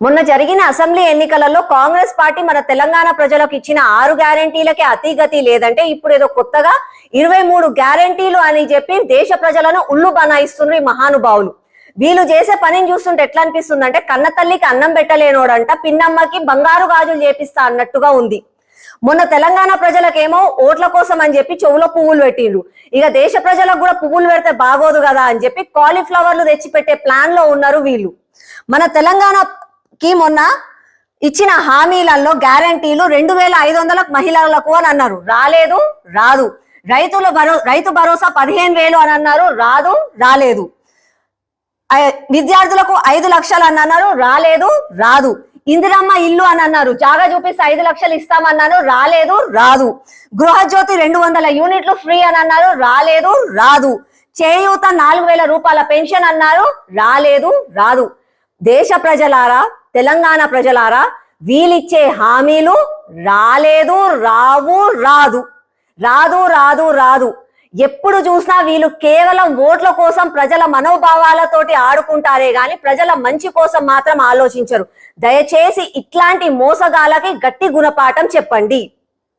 మొన్న జరిగిన అసెంబ్లీ ఎన్నికలలో కాంగ్రెస్ పార్టీ మన తెలంగాణ ప్రజలకు ఇచ్చిన ఆరు గ్యారంటీలకి అతిగతి లేదంటే ఇప్పుడు ఏదో కొత్తగా ఇరవై మూడు గ్యారంటీలు అని చెప్పి దేశ ప్రజలను ఉల్లు బనాయిస్తున్నారు ఈ మహానుభావులు. వీళ్ళు చేసే పనిని చూస్తుంటే ఎట్లా అనిపిస్తుంది అంటే కన్న తల్లికి అన్నం పెట్టలేనోడంట పిన్నమ్మకి బంగారు గాజులు చేపిస్తా అన్నట్టుగా ఉంది. మొన్న తెలంగాణ ప్రజలకేమో ఓట్ల కోసం అని చెప్పి చెవులో పువ్వులు పెట్టిండ్రు. ఇక దేశ ప్రజలకు కూడా పువ్వులు పెడితే బాగోదు కదా అని చెప్పి కాలీఫ్లవర్లు తెచ్చి పెట్టే ప్లాన్లో ఉన్నారు వీళ్ళు. మన తెలంగాణ కి మొన్న ఇచ్చిన హామీలలో గ్యారంటీలు రెండు వేల ఐదు వందలకు మహిళలకు అని అన్నారు. రాలేదు రాదు. రైతుల భరో రైతు భరోసా పదిహేను వేలు అని అన్నారు. రాదు రాలేదు. విద్యార్థులకు ఐదు లక్షలు అని అన్నారు. రాలేదు రాదు. ఇందిరమ్మ ఇల్లు అని అన్నారు. జాగా చూపిస్తే ఐదు లక్షలు ఇస్తామన్నాను. రాలేదు రాదు. గృహజ్యోతి రెండు వందల యూనిట్లు ఫ్రీ అని అన్నారు. రాలేదు రాదు. చేయూత నాలుగు వేల రూపాయల పెన్షన్ అన్నారు. రాలేదు రాదు. దేశ ప్రజలారా తెలంగాణ ప్రజలారా వీళ్ళిచ్చే హామీలు రాలేదు రావు రాదు. రాదు రాదు రాదు. ఎప్పుడు చూసినా వీళ్ళు కేవలం ఓట్ల కోసం ప్రజల మనోభావాలతోటి ఆడుకుంటారే గాని ప్రజల మంచి కోసం మాత్రం ఆలోచించరు. దయచేసి ఇట్లాంటి మోసగాలకి గట్టి గుణపాఠం చెప్పండి.